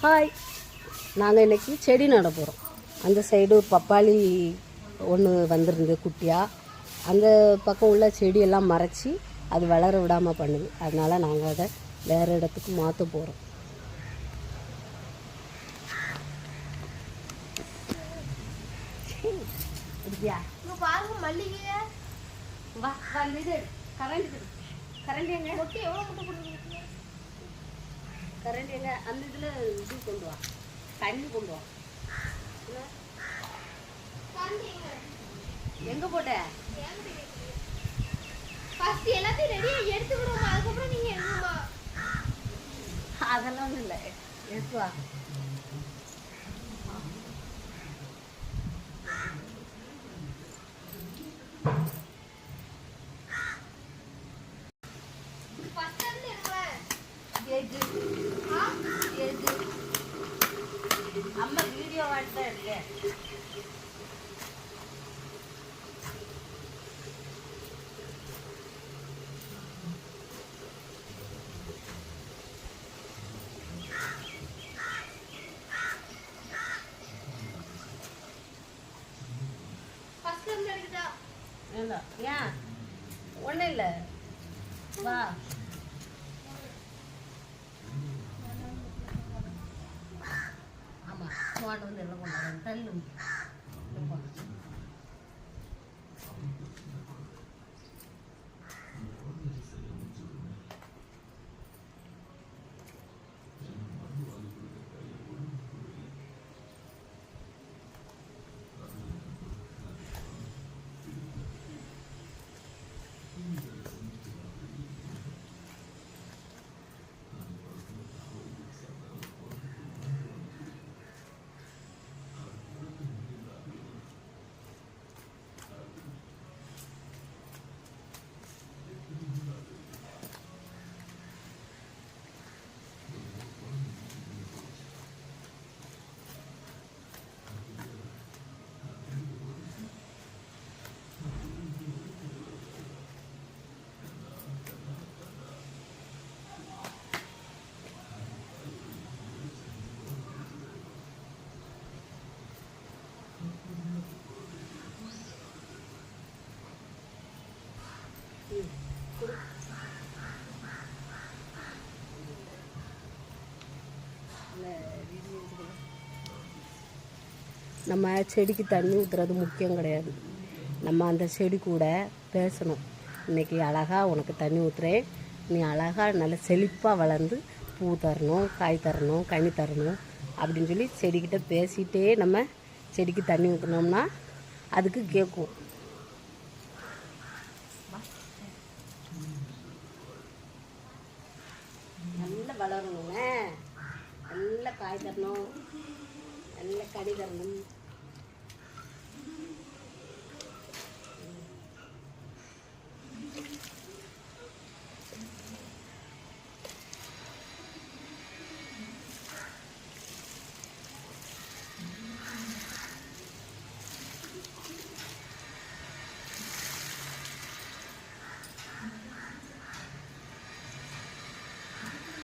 Hi நாங்கள் இன்றைக்கி செடி நட போகிறோம் அந்த சைடு ஒரு பப்பாளி ஒன்று வந்திருந்து குட்டியாக அந்த பக்கம் உள்ள செடியெல்லாம் மறைச்சி அது வளர விடாமல் பண்ணுது. அதனால் நாங்கள் அதை வேறு இடத்துக்கு மாற்ற போகிறோம் பாருங்க வா கரண்ட் கரண்ட் எங்க? மொட்டை எவ்வளவு முட்டை கரண்ட் எங்க அந்த இதில் இது கொண்டு வா தண்ணி கொண்டு வா எங்கே போட்ட ஃபர்ஸ்ட் எல்லாத்தையும் ரெடியா எடுத்து விடுவோமா அதுக்கப்புறம் நீங்க எழுதுமா அதெல்லாம் ஒன்றும் இல்லை எடுத்து வா அம்மா வீடியோ இல்லை ஏன்? ஒன்றும் இல்லை. வா. వాళ్ళు నిలబడాలి తల్లి நம்ம செடிக்கு தண்ணி ஊற்றுறது முக்கியம் கிடையாது. நம்ம அந்த செடி கூட பேசணும். இன்னைக்கு அழகாக உனக்கு தண்ணி ஊற்றுறேன் நீ அழகாக நல்ல செழிப்பாக வளர்ந்து பூ தரணும் காய் தரணும் கனி தரணும் அப்படின்னு சொல்லி செடிக்கிட்ட பேசிகிட்டே நம்ம செடிக்கு தண்ணி ஊற்றினோம்னா அதுக்கு கேட்கும். நல்ல வளரணுங்க நல்ல காய் தரணும். நல்ல கனி தரணும்